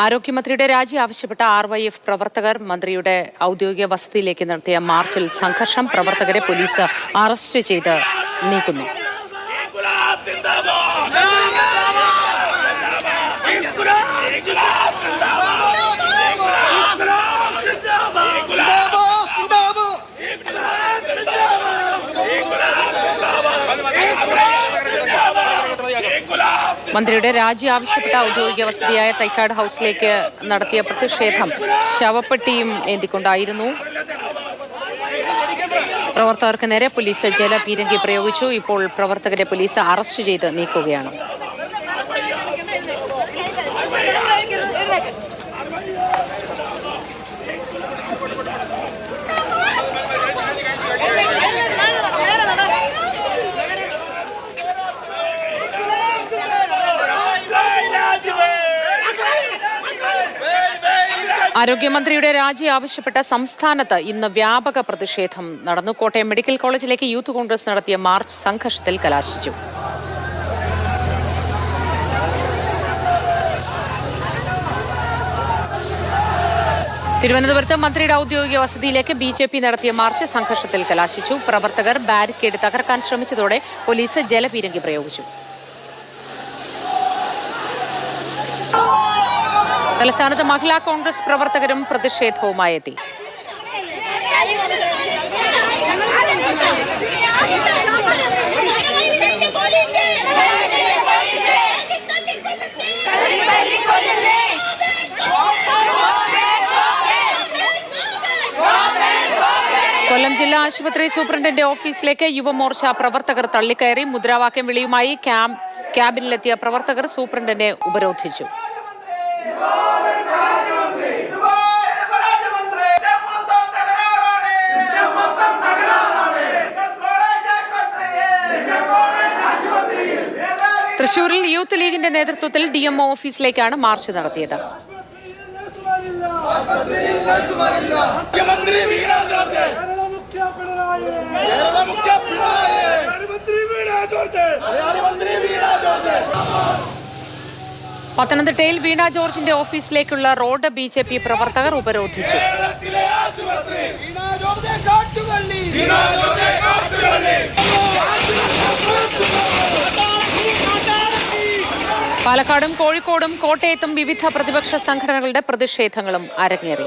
ആരോഗ്യമന്ത്രിയുടെ രാജി ആവശ്യപ്പെട്ട R Y F പ്രവർത്തകർ മന്ത്രിയുടെ ഔദ്യോഗിക വസതിയിലേക്ക് നടത്തിയ മാർച്ചിൽ സംഘർഷം പ്രവർത്തകരെ പോലീസ് അറസ്റ്റ് ചെയ്ത് നീക്കുന്നു. മന്ത്രിയുടെ രാജി ആവശ്യപ്പെട്ട ഔദ്യോഗിക വസതിയായ തൈക്കാട് ഹൌസിലേക്ക് നടത്തിയ പ്രതിഷേധം ശവപ്പെട്ടിയും ഏന്തിക്കൊണ്ടായിരുന്നു. പ്രവർത്തകർക്ക് നേരെ പോലീസ് ജലപീരങ്കി പ്രയോഗിച്ചു. ഇപ്പോൾ പ്രവർത്തകരെ പോലീസ് അറസ്റ്റ് ചെയ്ത് നീക്കുകയാണ്. ആരോഗ്യമന്ത്രിയുടെ രാജി ആവശ്യപ്പെട്ട സംസ്ഥാനത്ത് ഇന്ന് വ്യാപക പ്രതിഷേധം നടന്നു. കോട്ടയം മെഡിക്കൽ കോളേജിലേക്ക് യൂത്ത് കോൺഗ്രസ് നടത്തിയ മാർച്ച് സംഘർഷത്തിൽ കലാശിച്ചു. തിരുവനന്തപുരത്ത് മന്ത്രിയുടെ ഔദ്യോഗിക വസതിയിലേക്ക് ബി ജെ പി നടത്തിയ മാർച്ച് സംഘർഷത്തിൽ കലാശിച്ചു. പ്രവർത്തകർ ബാരിക്കേഡ് തകർക്കാൻ ശ്രമിച്ചതോടെ പോലീസ് ജലപീരങ്കി പ്രയോഗിച്ചു. തലസ്ഥാനത്ത് മഹിളാ കോൺഗ്രസ് പ്രവർത്തകരും പ്രതിഷേധവുമായി എത്തി കൊല്ലം ജില്ലാ ആശുപത്രി സൂപ്രണ്ടിന്റെ ഓഫീസിലേക്ക് യുവമോർച്ച പ്രവർത്തകർ തള്ളിക്കയറി മുദ്രാവാക്യം വിളിയുമായി ക്യാബിനിലെത്തിയ പ്രവർത്തകർ സൂപ്രണ്ടിനെ ഉപരോധിച്ചു. തൃശൂരിൽ യൂത്ത് ലീഗിന്റെ നേതൃത്വത്തിൽ ഡി എം ഒ ഓഫീസിലേക്കാണ് മാർച്ച് നടത്തിയത്. മുഖ്യ പിണറായി മന്ത്രി വീണ ജോർജ് മലയാളി മന്ത്രി വീണ ജോർജ് പത്തനംതിട്ടയിൽ വീണ ജോർജിന്റെ ഓഫീസിലേക്കുള്ള റോഡ് ബി ജെ പി പ്രവർത്തകർ ഉപരോധിച്ചു. പാലക്കാടും കോഴിക്കോടും കോട്ടയത്തും വിവിധ പ്രതിപക്ഷ സംഘടനകളുടെ പ്രതിഷേധങ്ങളും അരങ്ങേറി.